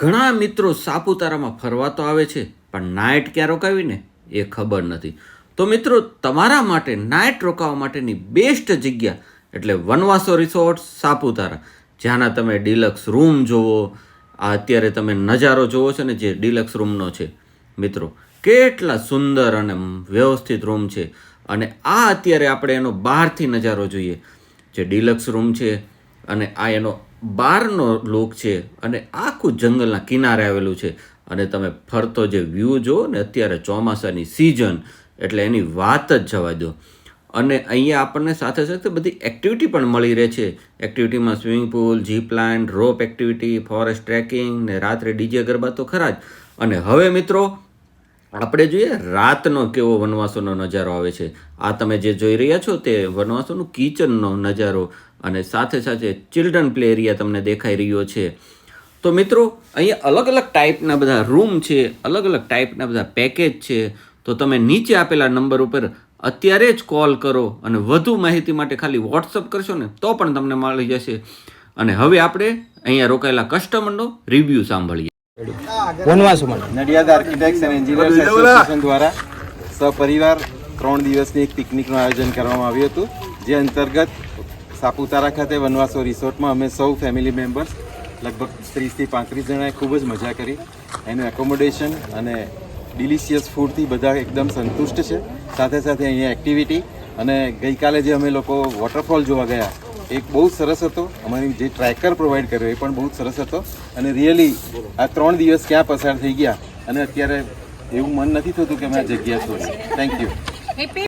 ઘણા મિત્રો સાપુતારામાં ફરવા તો આવે છે, પણ નાઇટ ક્યાં રોકાવીને? એ ખબર નથી. તો મિત્રો, તમારા માટે નાઇટ રોકાવા માટેની બેસ્ટ જગ્યા એટલે વનવાસો રિસોર્ટ સાપુતારા, જ્યાંના તમે ડિલક્સ રૂમ જોવો, આ અત્યારે તમે નજારો જોવો છો ને જે ડિલક્સ રૂમનો છે. મિત્રો, કેટલા સુંદર અને વ્યવસ્થિત રૂમ છે. અને આ અત્યારે આપણે એનો બહારથી નજારો જોઈએ. જે ડિલક્સ રૂમ છે અને આ એનો બહારનો લુક છે અને આખું જંગલના કિનારે આવેલું છે. અને તમે ફરતો જે વ્યૂ જુઓ ને, અત્યારે ચોમાસાની સિઝન એટલે એની વાત જ જવા દો. અને અહીંયા આપણને સાથે સાથે બધી એક્ટિવિટી પણ મળી રહે છે. એક્ટિવિટીમાં swimming pool zip line rope activity forest trekking ને રાત્રે ડીજે ગરબા તો ખરા જ. અને હવે મિત્રો આપણે જોઈએ, રાતનો કેવો વનવાસોનો નજારો આવે છે. આ તમે જે જોઈ રહ્યા છો તે વનવાસોનું કિચનનો નજારો અને સાથે સાથે ચિલ્ડ્રન પ્લે એરિયા તમને દેખાઈ રહ્યો છે. તો મિત્રો, અહીંયા અલગ અલગ ટાઈપના બધા રૂમ છે, અલગ અલગ ટાઈપના બધા પેકેજ છે. તો તમે નીચે આપેલા નંબર ઉપર અત્યારે જ કોલ કરો અને વધુ માહિતી માટે ખાલી વોટ્સઅપ કરશો ને તો પણ તમને મળી જશે. અને હવે આપણે અહીંયા રોકાયેલા કસ્ટમરનો રિવ્યૂ સાંભળીએ. Vanvaso Nadiad architects and engineers association દ્વારા સપરિવાર ત્રણ દિવસની એક પિકનિકનું આયોજન કરવામાં આવ્યું હતું જે અંતર્ગત સાપુતારા ખાતે વનવાસો રિસોર્ટમાં અમે સૌ ફેમિલી મેમ્બર્સ લગભગ ત્રીસથી પાંત્રીસ જણાએ ખૂબ જ મજા કરી. એનું એકોમોડેશન અને ડિલિશિયસ ફૂડથી બધા એકદમ સંતુષ્ટ છે. સાથે સાથે અહીંયા એક્ટિવિટી અને ગઈકાલે જે અમે લોકો વોટરફોલ જોવા ગયા એક બહુ સરસ હતો. અમારી જે ટ્રેકર પ્રોવાઈડ કર્યો એ પણ બહુ સરસ હતો. અને રિયલી આ ત્રણ દિવસ ક્યાં પસાર થઈ ગયા અને અત્યારે એવું મન નથી થતું કે અમે આ જગ્યા છોડી થેન્ક યુ